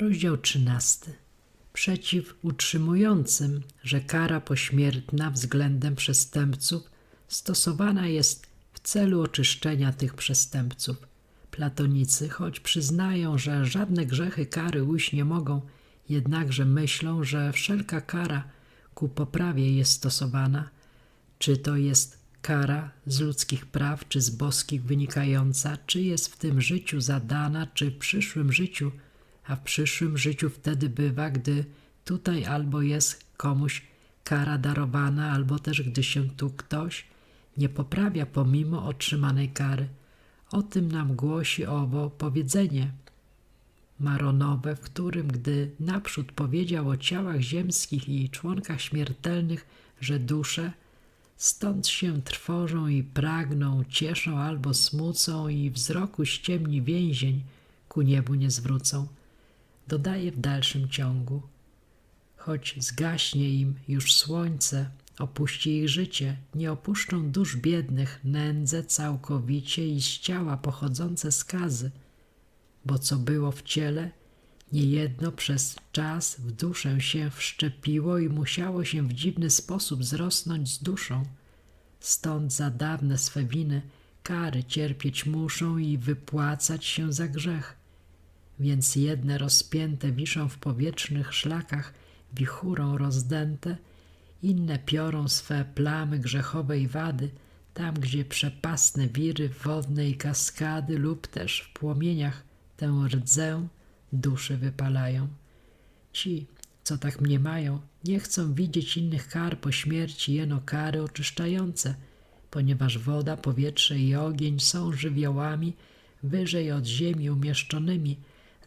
Rozdział 13. Przeciw utrzymującym, że kara pośmiertna względem przestępców stosowana jest w celu oczyszczenia tych przestępców. Platonicy, choć przyznają, że żadne grzechy kary ujść nie mogą, jednakże myślą, że wszelka kara ku poprawie jest stosowana, czy to jest kara z ludzkich praw, czy z boskich wynikająca, czy jest w tym życiu zadana, czy w przyszłym życiu, a w przyszłym życiu wtedy bywa, gdy tutaj albo jest komuś kara darowana, albo też gdy się tu ktoś nie poprawia pomimo otrzymanej kary. O tym nam głosi owo powiedzenie maronowe, w którym gdy naprzód powiedział o ciałach ziemskich i członkach śmiertelnych, że dusze stąd się trwożą i pragną, cieszą albo smucą i wzroku ściemni więzień, ku niebu nie zwrócą. Dodaje w dalszym ciągu. Choć zgaśnie im już słońce, opuści ich życie, nie opuszczą dusz biednych nędzę całkowicie i z ciała pochodzące skazy, bo co było w ciele, niejedno przez czas w duszę się wszczepiło i musiało się w dziwny sposób zrosnąć z duszą. Stąd za dawne swe winy kary cierpieć muszą i wypłacać się za grzech. Więc jedne rozpięte wiszą w powietrznych szlakach, wichurą rozdęte, inne piorą swe plamy grzechowej wady, tam gdzie przepasne wiry wodne i kaskady lub też w płomieniach tę rdzę duszy wypalają. Ci, co tak mniemają, nie chcą widzieć innych kar po śmierci, jeno kary oczyszczające, ponieważ woda, powietrze i ogień są żywiołami wyżej od ziemi umieszczonymi,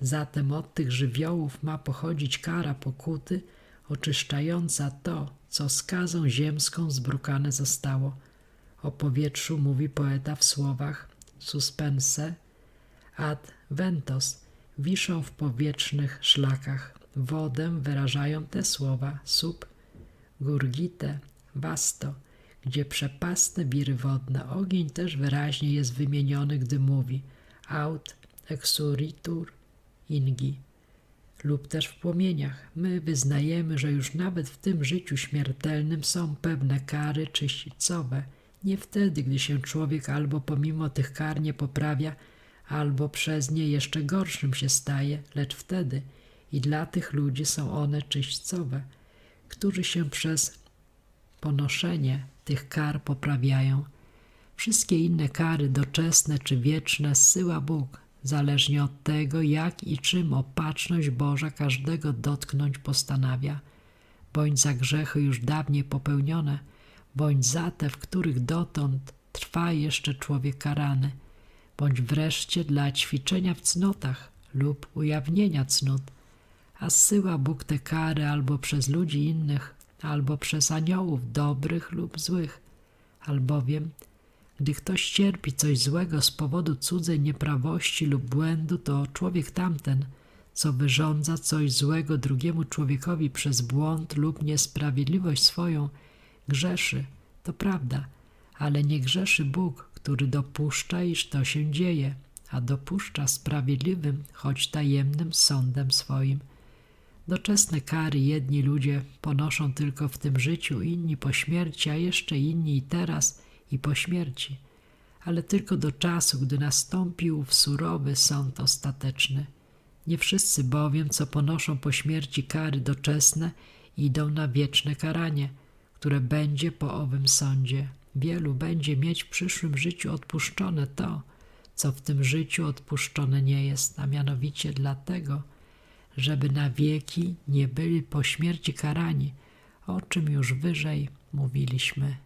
zatem od tych żywiołów ma pochodzić kara pokuty, oczyszczająca to, co skazą ziemską zbrukane zostało. O powietrzu mówi poeta w słowach suspense ad ventos, wiszą w powietrznych szlakach. Wodę wyrażają te słowa sub gurgite vasto, gdzie przepastne wiry wodne. Ogień też wyraźnie jest wymieniony, gdy mówi aut exuritur ingi lub też w płomieniach. My wyznajemy, że już nawet w tym życiu śmiertelnym są pewne kary czyścicowe. Nie wtedy, gdy się człowiek albo pomimo tych kar nie poprawia, albo przez nie jeszcze gorszym się staje, lecz wtedy i dla tych ludzi są one czyśćcowe, którzy się przez ponoszenie tych kar poprawiają. Wszystkie inne kary, doczesne czy wieczne, zsyła Bóg, zależnie od tego, jak i czym opatrzność Boża każdego dotknąć postanawia, bądź za grzechy już dawniej popełnione, bądź za te, w których dotąd trwa jeszcze człowiek karany, bądź wreszcie dla ćwiczenia w cnotach lub ujawnienia cnót, a zsyła Bóg te kary albo przez ludzi innych, albo przez aniołów dobrych lub złych, albowiem gdy ktoś cierpi coś złego z powodu cudzej nieprawości lub błędu, to człowiek tamten, co wyrządza coś złego drugiemu człowiekowi przez błąd lub niesprawiedliwość swoją, grzeszy, to prawda, ale nie grzeszy Bóg, który dopuszcza, iż to się dzieje, a dopuszcza sprawiedliwym, choć tajemnym sądem swoim. Doczesne kary jedni ludzie ponoszą tylko w tym życiu, inni po śmierci, a jeszcze inni i teraz – i po śmierci, ale tylko do czasu, gdy nastąpił w surowy sąd ostateczny. Nie wszyscy bowiem, co ponoszą po śmierci kary doczesne, idą na wieczne karanie, które będzie po owym sądzie. Wielu będzie mieć w przyszłym życiu odpuszczone to, co w tym życiu odpuszczone nie jest, a mianowicie dlatego, żeby na wieki nie byli po śmierci karani, o czym już wyżej mówiliśmy.